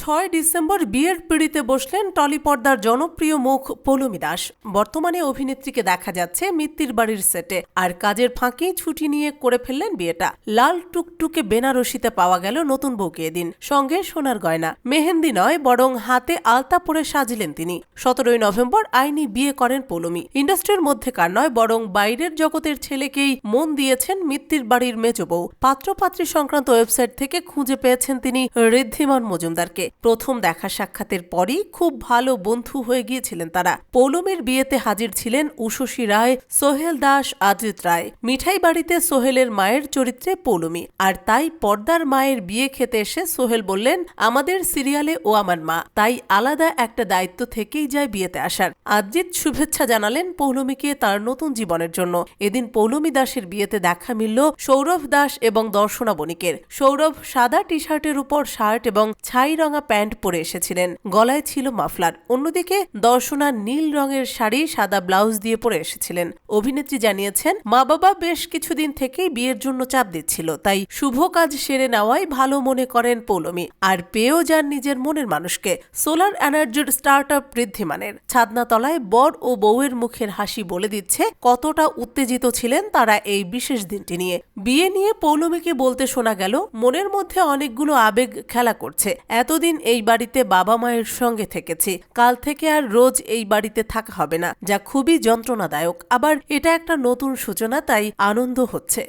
ছয় ডিসেম্বর বিয়ের পিড়িতে বসলেন টলি পর্দার জনপ্রিয় মুখ পৌলমী দাস। বর্তমানে অভিনেত্রীকে দেখা যাচ্ছে মিত্তির বাড়ির সেটে, আর কাজের ফাঁকি ছুটি নিয়ে করে ফেললেন বিয়েটা। লাল টুকটুকে বেনারসিতে পাওয়া গেল নতুন বউকে এদিন, সঙ্গে সোনার গয়না। মেহেন্দি নয়, বরং হাতে আলতা পরে সাজিলেন তিনি। সতেরোই নভেম্বর আইনি বিয়ে করেন পৌলমী। ইন্ডাস্ট্রির মধ্যেকার নয়, বরং বাইরের জগতের ছেলেকেই মন দিয়েছেন মিত্তির বাড়ির মেজ বউ। পাত্রপাত্রী সংক্রান্ত ওয়েবসাইট থেকে খুঁজে পেয়েছেন তিনি ঋদ্ধিমান মজুমদারকে। প্রথম দেখা সাক্ষাতের পরই খুব ভালো বন্ধু হয়ে গিয়েছিলেন তারা। পৌলমীর বিয়েতে হাজির ছিলেন উষসী রায়, সোহেল দাস আজিত রায়। মিঠাই বাড়িতে সোহেলের মায়ের চরিত্রে পৌলমী। আর তাই পর্দার মায়ের বিয়ে খেতে এসে সোহেল বললেন, আমাদের সিরিয়ালে ও আমার মা। তাই আলাদা একটা দায়িত্ব থেকেই যায় বিয়েতে আসার। আজিত শুভেচ্ছা জানালেন পৌলমীকে তার নতুন জীবনের জন্য। এদিন পৌলমী দাসের বিয়েতে দেখা মিলল সৌরভ দাস এবং দর্শনা বণিকের। সৌরভ সাদা টি শার্টের উপর শার্ট এবং ছাই রঙা প্যান্ট পরে এসেছিলেন। গলায় ছিল মাফলার। অন্যদিকে দর্শনা নীল রঙের শাড়ি, সাদা ব্লাউজ দিয়ে পরে এসেছিলেন। অভিনেত্রী জানিয়েছেন মা বাবা বেশ কিছুদিন থেকেই বিয়ের জন্য চাপ দিচ্ছিল, তাই শুভ কাজ সেরে নেওয়াই ভালো মনে করেন পৌলমী। আর পেয়েও যান নিজের মনের মানুষকে। সোলার এনার্জির স্টার্ট আপ বৃদ্ধিমানের। ছাদনাতলায় বর ও বউয়ের মুখের হাসি বলে দিচ্ছে কতটা উত্তেজিত ছিলেন তারা এই বিশেষ দিনটি নিয়ে। বিয়ে নিয়ে পৌলমিকে বলতে শোনা গেল, মনের মধ্যে অনেকগুলো আবেগ খেলা করছে। এতদিন এই বাড়িতে বাবা মায়ের সঙ্গে থেকেছি। কাল থেকে আর রোজ এই বাড়িতে থাকা হবে না, যা খুবই যন্ত্রণাদায়ক। আবার এটা একটা নতুন সূচনা, তাই আনন্দ হচ্ছে।